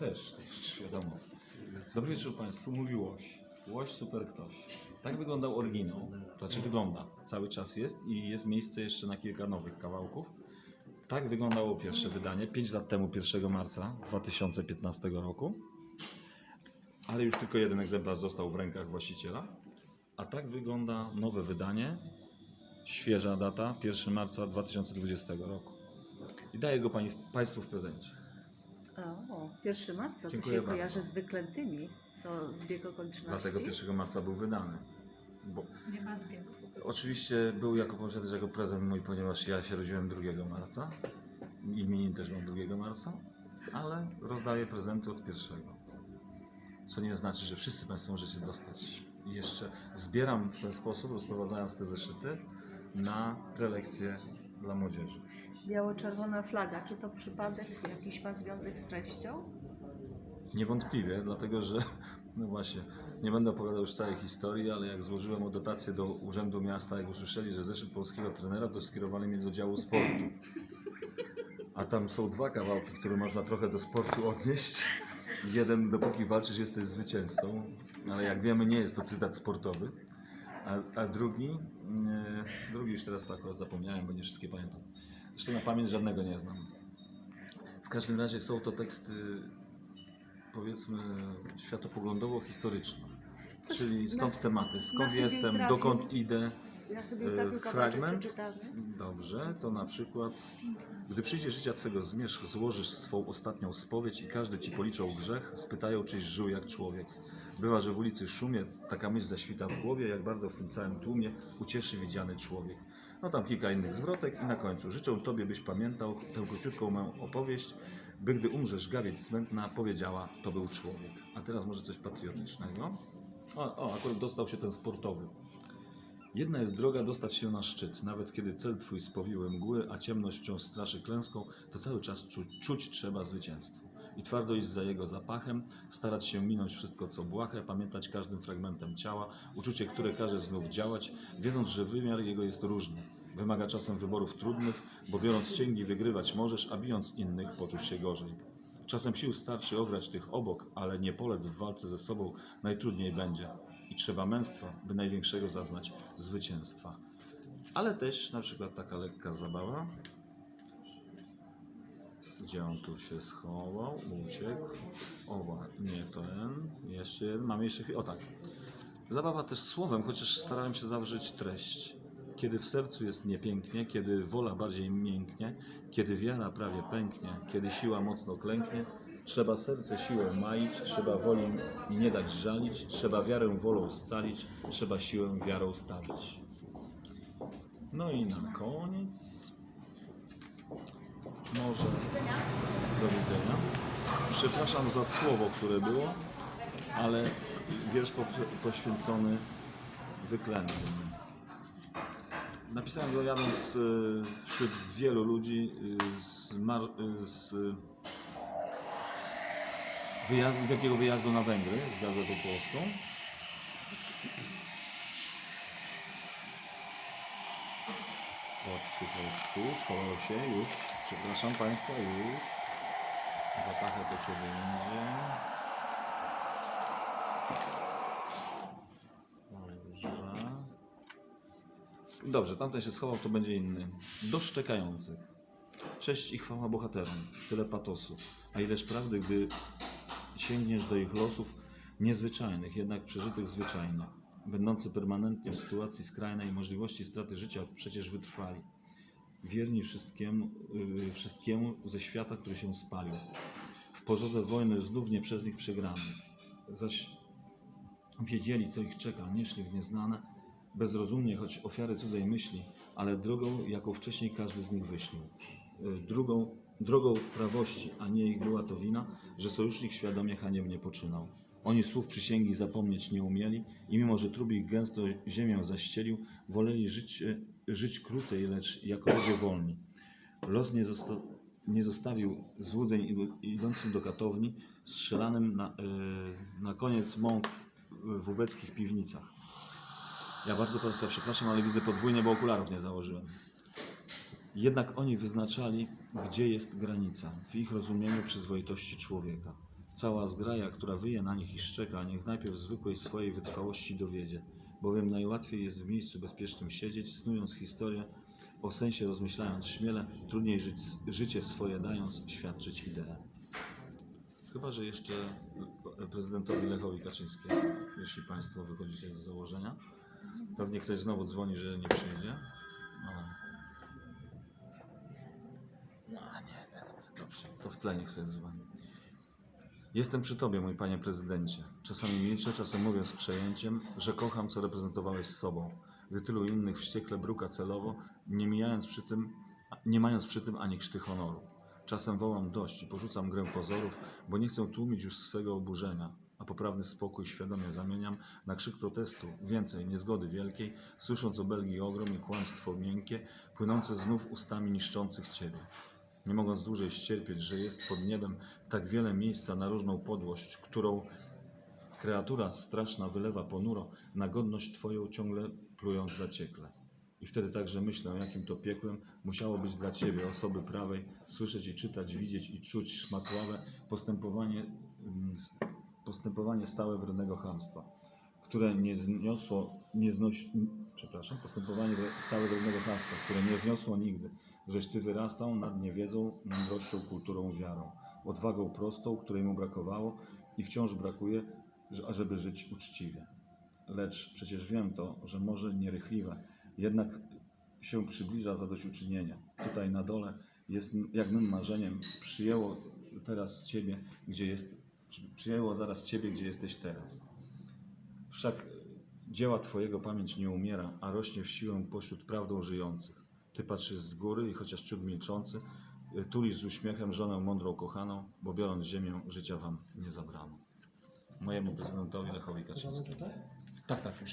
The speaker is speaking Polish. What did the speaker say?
Też, już wiadomo. Dobry wieczór Państwu, mówi Łoś. Łoś super ktoś. Tak wyglądał oryginał. Znaczy wygląda, cały czas jest i jest miejsce jeszcze na kilka nowych kawałków. Tak wyglądało pierwsze wydanie, 5 lat temu, 1 marca 2015 roku. Ale już tylko jeden egzemplarz został w rękach właściciela. A tak wygląda nowe wydanie, świeża data, 1 marca 2020 roku. I daję go pani, Państwu w prezencie. O, 1 marca to Dziękuję się bardzo. kojarzy z wyklętymi. To zbieg okoliczności. Dlatego 1 marca był wydany. Bo Nie ma zbiegu. oczywiście był jako posiadacz jako prezent mój, ponieważ ja się rodziłem 2 marca. Imienin też mam 2 marca, ale rozdaję prezenty od pierwszego. Co nie znaczy, że wszyscy Państwo możecie dostać. I jeszcze zbieram w ten sposób, rozprowadzając te zeszyty, na prelekcje dla młodzieży. Biało-czerwona flaga. Czy to przypadek jakiś ma związek z treścią? Niewątpliwie, dlatego że, no właśnie, nie będę opowiadał już całej historii, ale jak złożyłem o dotację do Urzędu Miasta, jak usłyszeli, że zeszyt polskiego trenera, to skierowali mnie do działu sportu. A tam są dwa kawałki, które można trochę do sportu odnieść. Jeden, dopóki walczysz, jesteś zwycięzcą, ale jak wiemy, nie jest to cytat sportowy. A, a drugi, e, drugi już teraz to akurat zapomniałem, bo nie wszystkie pamiętam. Zresztą na pamięć żadnego nie znam. W każdym razie są to teksty powiedzmy światopoglądowo-historyczne. Coś Czyli na- stąd tematy. Skąd jestem, trafił. dokąd idę. Ja chyba E, fragment? Dobrze, to na przykład Gdy przyjdzie życia Twego zmierzch, złożysz swą ostatnią spowiedź i każdy Ci policzą grzech, spytają, czyś żył jak człowiek. Bywa, że w ulicy szumie taka myśl zaświta w głowie, jak bardzo w tym całym tłumie ucieszy widziany człowiek. No tam kilka innych zwrotek i na końcu życzę Tobie, byś pamiętał tę króciutką mą opowieść, by gdy umrzesz gawieć smętna, powiedziała, to był człowiek. A teraz może coś patriotycznego. O, o akurat dostał się ten sportowy. Jedna jest droga dostać się na szczyt. Nawet kiedy cel twój spowiły mgły, a ciemność wciąż straszy klęską, to cały czas czuć, czuć trzeba zwycięstwo. I twardo iść za jego zapachem, starać się minąć wszystko co błahe, pamiętać każdym fragmentem ciała, uczucie, które każe znów działać, wiedząc, że wymiar jego jest różny. Wymaga czasem wyborów trudnych, bo biorąc cięgi wygrywać możesz, a bijąc innych poczuć się gorzej. Czasem sił starczy ograć tych obok, ale nie polec w walce ze sobą najtrudniej będzie. I trzeba męstwa, by największego zaznać zwycięstwa. Ale też na przykład taka lekka zabawa. Gdzie on tu się schował? Uciekł. O, wa- nie ten. Jeszcze jeden. Mamy jeszcze chwilę. O tak. Zabawa też słowem, chociaż starałem się zawrzeć treść. Kiedy w sercu jest niepięknie, kiedy wola bardziej mięknie, kiedy wiara prawie pęknie, kiedy siła mocno klęknie, trzeba serce siłą maić, trzeba woli nie dać żalić, trzeba wiarę wolą scalić, trzeba siłę wiarą stawić. No i na koniec może do widzenia. Przepraszam za słowo, które było, ale wiersz poświęcony wyklętym. Napisałem go jadąc y, wśród wielu ludzi y, z, y, z wyjazdu, wielkiego wyjazdu na Węgry z gazetą polską. Chodź tu, chodź tu, schował się już. Przepraszam Państwa, już. Zapachę to kiedy indziej. Dobrze. Dobrze, tamten się schował, to będzie inny. Do szczekających. Cześć i chwała bohaterom. Tyle patosu. A ileż prawdy, gdy sięgniesz do ich losów niezwyczajnych, jednak przeżytych zwyczajnie. Będący permanentnie w sytuacji skrajnej możliwości straty życia, przecież wytrwali. Wierni wszystkiemu, yy, wszystkiemu ze świata, który się spalił. W pożodze wojny znów nie przez nich przegrany. Zaś wiedzieli, co ich czeka, nie szli w nieznane, bezrozumnie, choć ofiary cudzej myśli, ale drogą, jaką wcześniej każdy z nich wyśnił. Y, Drugą, drogą prawości, a nie ich była to wina, że sojusznik świadomie haniebnie poczynał. Oni słów przysięgi zapomnieć nie umieli i mimo, że trub ich gęsto ziemią zaścielił, woleli żyć, e, żyć krócej, lecz jako ludzie wolni. Los nie, zosta- nie zostawił złudzeń id- idącym do katowni, strzelanym na, e, na koniec mąk w ubeckich piwnicach. Ja bardzo Państwa przepraszam, ale widzę podwójnie, bo okularów nie założyłem. Jednak oni wyznaczali, gdzie jest granica w ich rozumieniu przyzwoitości człowieka. Cała zgraja, która wyje na nich i szczeka, niech najpierw zwykłej swojej wytrwałości dowiedzie, bowiem najłatwiej jest w miejscu bezpiecznym siedzieć, snując historię, o sensie rozmyślając śmiele, trudniej żyć, życie swoje dając, świadczyć ideę. Chyba, że jeszcze prezydentowi Lechowi Kaczyńskiemu, jeśli Państwo wychodzicie z założenia. Pewnie ktoś znowu dzwoni, że nie przyjedzie. Ale... No, nie. Dobrze, to w tle niech sobie dzwoni. Jestem przy Tobie, mój Panie Prezydencie. Czasami milczę, czasem mówię z przejęciem, że kocham, co reprezentowałeś z sobą. Gdy tylu innych wściekle bruka celowo, nie mijając przy tym, nie mając przy tym ani krzty honoru. Czasem wołam dość i porzucam grę pozorów, bo nie chcę tłumić już swego oburzenia, a poprawny spokój świadomie zamieniam na krzyk protestu, więcej niezgody wielkiej, słysząc o Belgii ogrom i kłamstwo miękkie, płynące znów ustami niszczących Ciebie. Nie mogąc dłużej ścierpieć, że jest pod niebem tak wiele miejsca na różną podłość, którą kreatura straszna wylewa ponuro na godność Twoją ciągle plując zaciekle. I wtedy także myślę, jakim to piekłem musiało być dla Ciebie, osoby prawej, słyszeć i czytać, widzieć i czuć szmatławe postępowanie, mm, postępowanie stałe wrednego chamstwa, które nie zniosło, nie znosi, przepraszam, postępowanie stałe wrednego chamstwa, które nie zniosło nigdy, żeś Ty wyrastał nad niewiedzą, mądrością, kulturą, wiarą, odwagą prostą, której mu brakowało i wciąż brakuje, że- ażeby żyć uczciwie. Lecz przecież wiem to, że może nierychliwe, jednak się przybliża zadośćuczynienia. Tutaj na dole jest jak mym marzeniem, przyjęło teraz Ciebie, gdzie jest, przy- przyjęło zaraz Ciebie, gdzie jesteś teraz. Wszak dzieła Twojego pamięć nie umiera, a rośnie w siłę pośród prawdą żyjących. Ty patrzysz z góry i chociaż ciut milczący, y, tulisz z uśmiechem żonę mądrą kochaną, bo biorąc ziemię, życia Wam nie zabrano. Mojemu prezydentowi Lechowi Kaczyńskiemu. Tak, tak, już